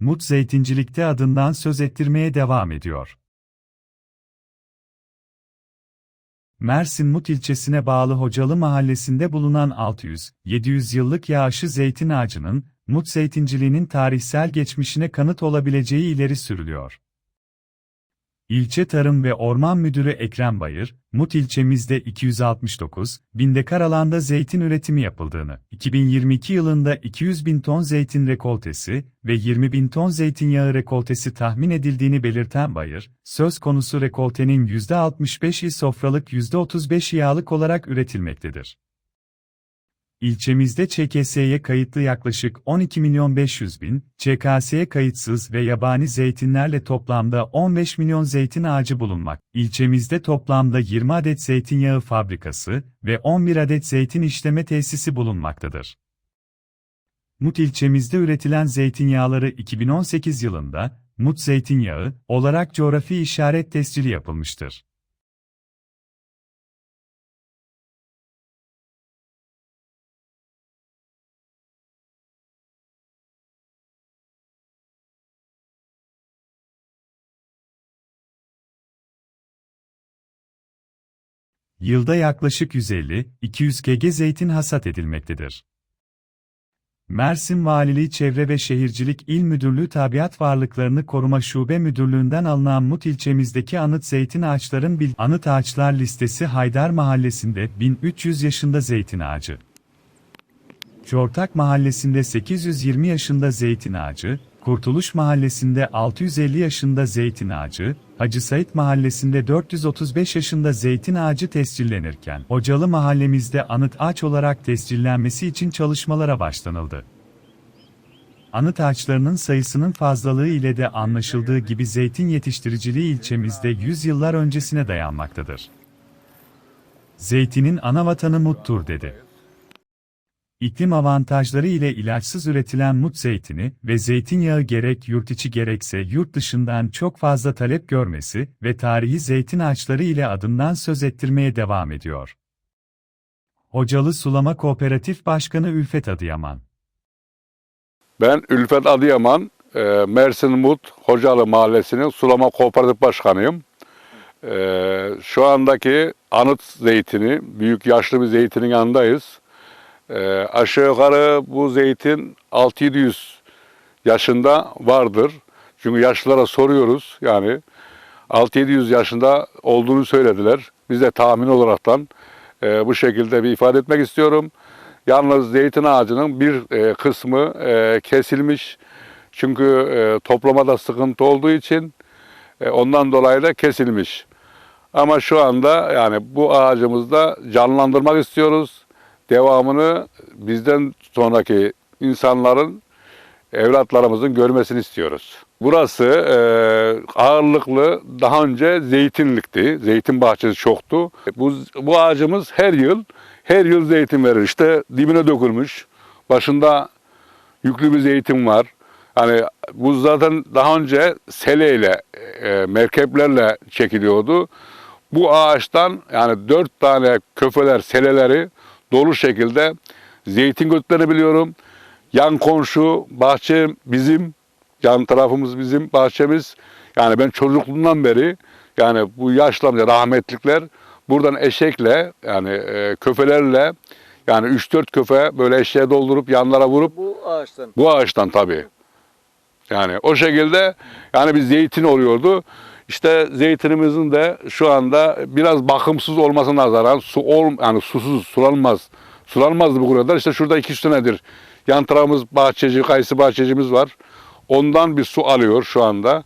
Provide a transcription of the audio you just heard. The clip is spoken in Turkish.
Mut Zeytincilik'te adından söz ettirmeye devam ediyor. Mersin Mut ilçesine bağlı Hocalı mahallesinde bulunan 600-700 yıllık yağışı zeytin ağacının, Mut zeytinciliğinin tarihsel geçmişine kanıt olabileceği ileri sürülüyor. İlçe Tarım ve Orman Müdürü Ekrem Bayır, Mut ilçemizde 269 bin dekar alanda zeytin üretimi yapıldığını, 2022 yılında 200 bin ton zeytin rekoltesi ve 20 bin ton zeytinyağı rekoltesi tahmin edildiğini belirten Bayır, söz konusu rekoltenin %65'i sofralık %35'i yağlık olarak üretilmektedir. İlçemizde ÇKS'ye kayıtlı yaklaşık 12 milyon 500 bin, ÇKS'ye kayıtsız ve yabani zeytinlerle toplamda 15 milyon zeytin ağacı bulunmak. İlçemizde toplamda 20 adet zeytinyağı fabrikası ve 11 adet zeytin işleme tesisi bulunmaktadır. Mut ilçemizde üretilen zeytinyağları 2018 yılında, Mut zeytinyağı olarak coğrafi işaret tescili yapılmıştır. Yılda yaklaşık 150-200 kg zeytin hasat edilmektedir. Mersin Valiliği Çevre ve Şehircilik İl Müdürlüğü Tabiat Varlıklarını Koruma Şube Müdürlüğü'nden alınan Mut ilçemizdeki anıt zeytin ağaçların bil anıt ağaçlar listesi Haydar Mahallesi'nde 1300 yaşında zeytin ağacı. Çortak Mahallesi'nde 820 yaşında zeytin ağacı, Kurtuluş Mahallesi'nde 650 yaşında zeytin ağacı, Hacı Said Mahallesi'nde 435 yaşında zeytin ağacı tescillenirken, Hocalı mahallemizde anıt ağaç olarak tescillenmesi için çalışmalara başlanıldı. Anıt ağaçlarının sayısının fazlalığı ile de anlaşıldığı gibi zeytin yetiştiriciliği ilçemizde 100 yıllar öncesine dayanmaktadır. Zeytinin ana vatanı Mut'tur dedi. İklim avantajları ile ilaçsız üretilen mut zeytini ve zeytinyağı gerek yurt içi gerekse yurt dışından çok fazla talep görmesi ve tarihi zeytin ağaçları ile adından söz ettirmeye devam ediyor. Hocalı Sulama Kooperatif Başkanı Ülfet Adıyaman Ben Ülfet Adıyaman, e, Mersin Mut Hocalı Mahallesi'nin sulama kooperatif başkanıyım. E, Şu andaki anıt zeytini, büyük yaşlı bir zeytinin yanındayız. E, Aşağı yukarı bu zeytin 600 yaşında vardır. Çünkü yaşlılara soruyoruz yani 600 yaşında olduğunu söylediler. Biz de tahmin olaraktan e, bu şekilde bir ifade etmek istiyorum. Yalnız zeytin ağacının bir e, kısmı e, kesilmiş. Çünkü e, toplamada sıkıntı olduğu için e, ondan dolayı da kesilmiş. Ama şu anda yani bu ağacımızda canlandırmak istiyoruz. Devamını bizden sonraki insanların evlatlarımızın görmesini istiyoruz. Burası e, ağırlıklı daha önce zeytinlikti. Zeytin bahçesi çoktu. Bu, bu ağacımız her yıl her yıl zeytin verir. İşte dibine dökülmüş. Başında yüklü bir zeytin var. Hani bu zaten daha önce seleyle, e, merkeplerle çekiliyordu. Bu ağaçtan yani dört tane köfeler, seleleri dolu şekilde zeytin götürebiliyorum. Yan komşu, bahçe bizim, yan tarafımız bizim, bahçemiz. Yani ben çocukluğumdan beri yani bu yaşlı amca, rahmetlikler buradan eşekle yani e, köfelerle yani 3-4 köfe böyle eşeğe doldurup yanlara vurup Bu ağaçtan. bu ağaçtan tabii. Yani o şekilde yani bir zeytin oluyordu. İşte zeytinimizin de şu anda biraz bakımsız olmasına nazaran su ol yani susuz sulanmaz. Sulanmazdı bu kadar. İşte şurada iki senedir yan tarafımız bahçeci, kayısı bahçecimiz var. Ondan bir su alıyor şu anda.